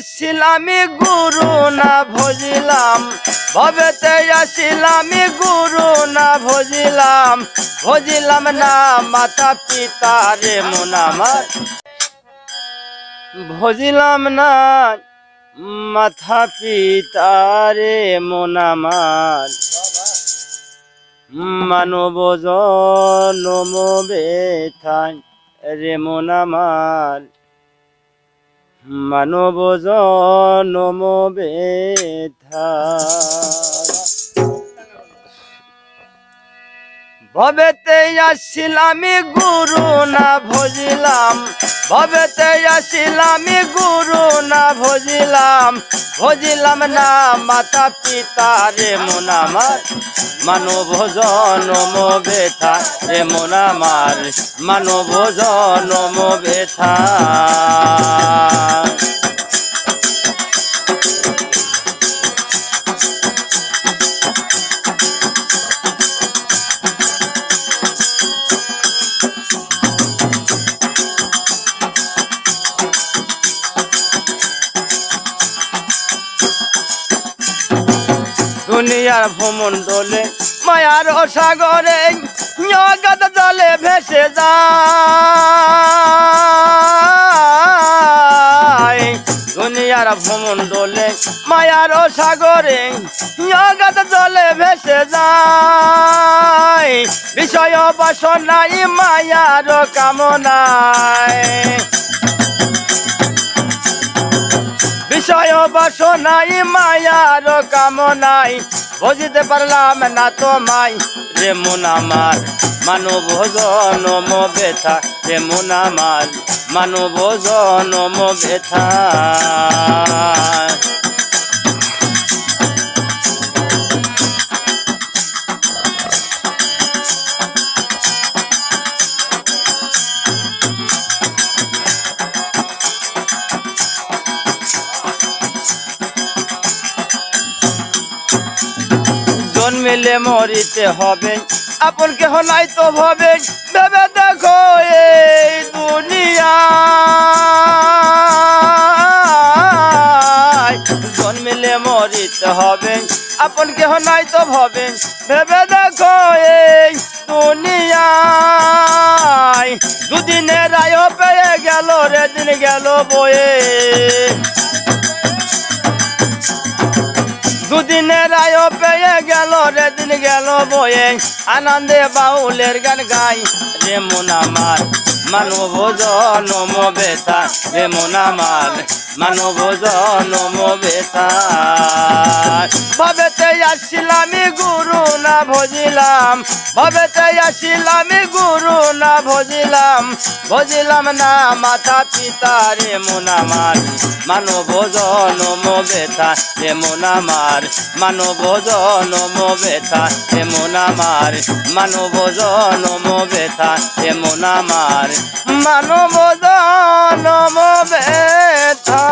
আসিলামি গুরু না ভজিলাম। ভবেতে আসিলামি গুরু না ভজিলাম। ভজিলাম না মাতা পিতা রে মোনামার ভজিলাম না মাথা পিতা রে মোনামার মানব জনম বেথান রে মোনামার মানব জনম বেথা। ভবেতে আসিলামি গুরু না ভজিলাম। ভবেতে আসিলামি গুরু না ভজিলাম। ভজিলাম না মাতা পিতা রে মোনামার মানব জনম বেথা রে মোনামার মানব জনম বেথা দুনিয়ার ভ্রমণ্ডলে মায়ার সাগরে জগৎ জলে ভেসে যায়। দুনিয়ার ভ্রমণ্ডলে মায়ার সাগরে জগৎ জলে ভেসে যায়। বিষয় বাসনাই মায়ার কামনায়। বিষয় বাসনাই মায়ার কামনাই বুঝতে পারলাম না তোমায় রে মন আমার মানব জনম ব্যথা রে মন আমার মানব জনম ব্যথা। জন্মিলে মরিতে হবে আপন কেহ নাই তো ভবে ভেবে দেখো এই দুনিয়া। জন্মিলে মরিতে হবে আপন কেহ নাই তো ভবে ভেবে দেখো এই দুনিয়ায় দুদিনের রায় পেয়ে গেল, রে দিন গেল বয়ে। দিন গেল বয়ে, আনন্দে বাউলের গান গাই। রে মোনামার মানব জনম বেতা রে মোনামার মানব জনম বেতা। ভাবেতে আসছিলাম গুরু ভজিলাম। ভবেতে আসিলামি গুরু না ভজিলাম। ভজিলাম না, মাতা পিতা রে মোনামার মানব জনম বেতা রে মোনামার মানব জনম বেতা রে মোনামার মানব জনম বেতা রে মোনামার মানব জনম বেতা।